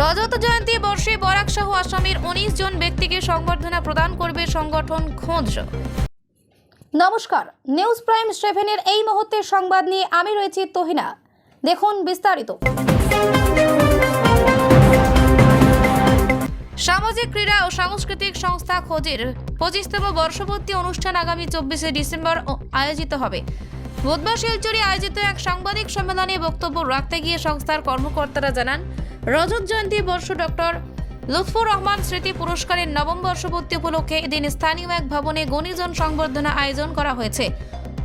রজত জয়ন্তী বর্ষে বরাক সহ আসামের উনিশ জন ব্যক্তিকে সংবর্ধনা প্রদান করবে সংগঠন খোঁজ। নমস্কার। নিউজ প্রাইম সেভেনের এই মুহূর্তের সংবাদ নিয়ে আমি রয়েছি তহিনা। দেখুন বিস্তারিত। সামাজিক ক্রীড়া ও সাংস্কৃতিক সংস্থা খোঁজের পঁচিশতম বর্ষপূর্তি অনুষ্ঠান আগামী চব্বিশে ডিসেম্বর আয়োজিত হবে। বুধবার শিলচরে আয়োজিত এক সাংবাদিক সম্মেলনে বক্তব্য রাখতে গিয়ে সংস্থার কর্মকর্তারা জানান রজত জয়ন্তী বর্ষ ডক্টর লুৎফুর রহমান স্মৃতি পুরস্কারের নবম বর্ষপূর্তি উপলক্ষে এদিন স্থানীয় এক ভবনে গণিজন সংবর্ধনা আয়োজন করা হয়েছে।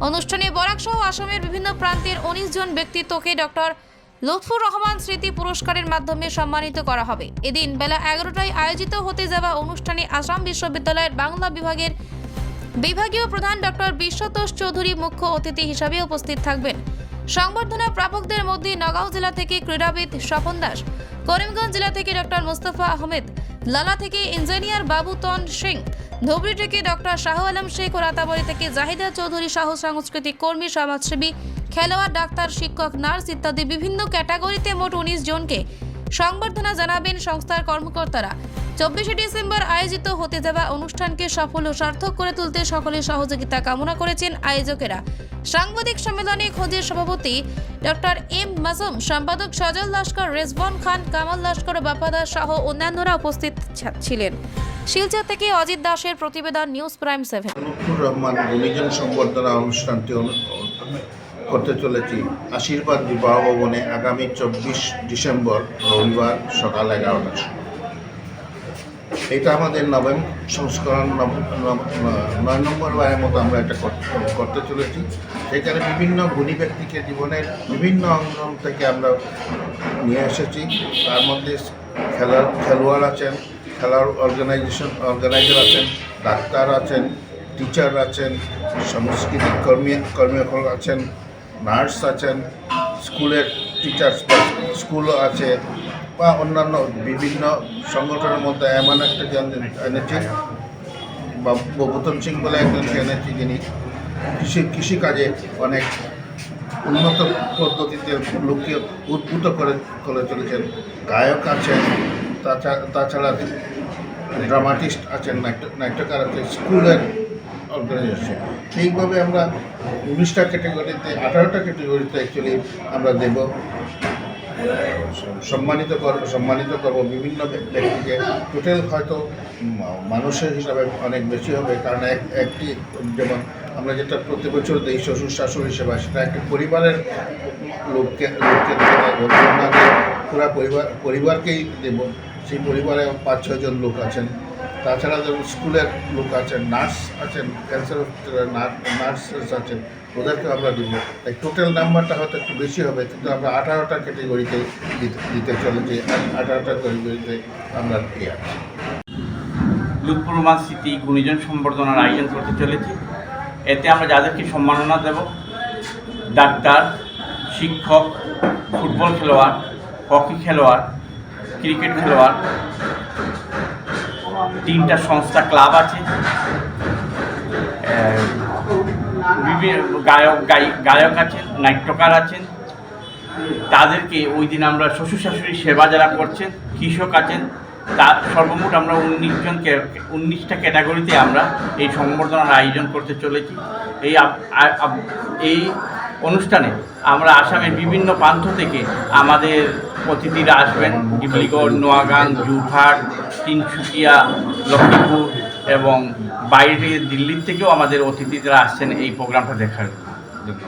অনুষ্ঠানে বরাক সহ আসামের বিভিন্ন প্রান্তের উনিশ জন ব্যক্তিত্বকে ডক্টর লুৎফুর রহমান স্মৃতি পুরস্কারের মাধ্যমে সম্মানিত করা হবে। এদিন বেলা এগারোটায় আয়োজিত হতে যাওয়া অনুষ্ঠানে আসাম বিশ্ববিদ্যালয়ের বাংলা বিভাগের বিভাগীয় প্রধান ডক্টর বিশ্বতোষ চৌধুরী মুখ্য অতিথি হিসাবে উপস্থিত থাকবেন। সংবর্ধনা প্রাপকদের মধ্যে নগাঁও জেলা থেকে ক্রীড়াবিদ স্বপন দাস, করিমগঞ্জ জেলা থেকে ডক্টর মুস্তফা আহমেদ, লালা থেকে ইঞ্জিনিয়ার বাবুতন সিং, ধুবড়ি থেকে ডক্টর শাহ আলম শেখ ও রাতাবাড়ি থেকে জাহিদা চৌধুরী সহ সাংস্কৃতিক কর্মী, সমাজসেবী, খেলোয়াড়, ডাক্তার, শিক্ষক, নার্স ইত্যাদি বিভিন্ন ক্যাটাগরিতে মোট উনিশ জনকে সংবর্ধনা জানাবেন সংস্থার কর্মকর্তারা। চব্বিশে ডিসেম্বর আয়োজিত হতে যাওয়া অনুষ্ঠানকে সফল ও সার্থক করে তুলতে সকলের সহযোগিতা কামনা করেছেন আয়োজকেরা। সাংবাদিক সম্মেলনে খোঁজের সভাপতি ডক্টর এম মাসুম, সম্পাদক সজল লস্কর, রেজবন খান, কামাল লস্কর বাপ্পা সহ অন্যান্যরা উপস্থিত ছিলেন। শিলচর থেকে অজিত দাসের প্রতিবেদন নিউজ প্রাইম সেভেন। রহমান গুণীজন অনুষ্ঠানটি করতে চলেছি। আশীর্বাদ বিবাহ ভবনে আগামী চব্বিশ ডিসেম্বর রবিবার সকাল এগারোটার সময় এটা আমাদের নবম সংস্করণ নয় নম্বর বারের মতো আমরা এটা করতে চলেছি। সেখানে বিভিন্ন গুণী ব্যক্তিকে জীবনের বিভিন্ন অঙ্গন থেকে আমরা নিয়ে এসেছি। তার মধ্যে খেলার খেলোয়াড় আছেন খেলার অর্গানাইজেশন অর্গানাইজার আছেন, ডাক্তার আছেন টিচার আছেন সাংস্কৃতিক কর্মী কর্মী আছেন নার্স আছেন স্কুলের টিচার্স স্কুলও আছে বা অন্যান্য বিভিন্ন সংগঠনের মধ্যে এমন একটা জন এনেছি বা ববুতন সিং বলে একজনকে এনেছি যিনি কৃষি, কৃষিকাজে অনেক উন্নত পদ্ধতিতে লোককে উদ্ভূত করে করে চলেছেন। গায়ক আছেন তাছাড়া তাছাড়া ড্রামাটিস্ট আছেন, নাট্য, নাট্যকার আছেন, স্কুলের অর্গানাইজেশন। সেইভাবে আমরা উনিশটা ক্যাটাগরিতে, আঠারোটা ক্যাটাগরিতে অ্যাকচুয়ালি আমরা দেব। সম্মানিত করব সম্মানিত করব বিভিন্ন ব্যক্তিকে। টোটাল হয়তো মানুষের হিসাবে অনেক বেশি হবে, কারণ এক, একটি যেমন আমরা যেটা প্রতি বছর দিই, শ্বশুর শাশুড়ি সেবা সেটা একটি পরিবারের লোককে লোককে পুরা পরিবার, পরিবারকেই দেব। সেই পরিবারে পাঁচ ছজন লোক আছেন। তাছাড়া যেমন স্কুলের লোক আছেন, নার্স আছেন ক্যান্সার হসপিটালের নার্সেস আছেন ওদেরকে আমরা দিব। তাই টোটাল নাম্বারটা হয়তো একটু বেশি হবে, কিন্তু আমরা আঠারোটা ক্যাটেগরিতে দিতে চলেছি আঠারোটা ক্যাটেগরিতে আমরা ইয়ে আছি। লুৎফুর রহমান স্মৃতি গুণীজন সম্বর্ধনার আয়োজন করতে চলেছি। এতে আমরা যাদেরকে সম্মাননা দেব, ডাক্তার, শিক্ষক, ফুটবল খেলোয়াড়, হকি খেলোয়াড়, ক্রিকেট খেলোয়াড় তিনটা সংস্থা, ক্লাব আছে। গায়ক গায়ক আছেন, নাট্যকার আছেন। তাদেরকে ওই দিন আমরা শ্বশুর শাশুড়ি সেবা যারা করছেন, কৃষক আছেন তার সর্বমোট আমরা উনিশ জন উনিশটা ক্যাটাগরিতে আমরা এই সংবর্ধনার আয়োজন করতে চলেছি। এই এই অনুষ্ঠানে আমরা আসামের বিভিন্ন প্রান্ত থেকে আমাদের অতিথিরা আসবেন। ডিব্লিগড় নোয়াগাং জুহাট তিনসুকিয়া লক্ষ্মীপুর এবং বাইরে দিল্লির থেকেও আমাদের অতিথিরা আসছেন এই প্রোগ্রামটা দেখার জন্য।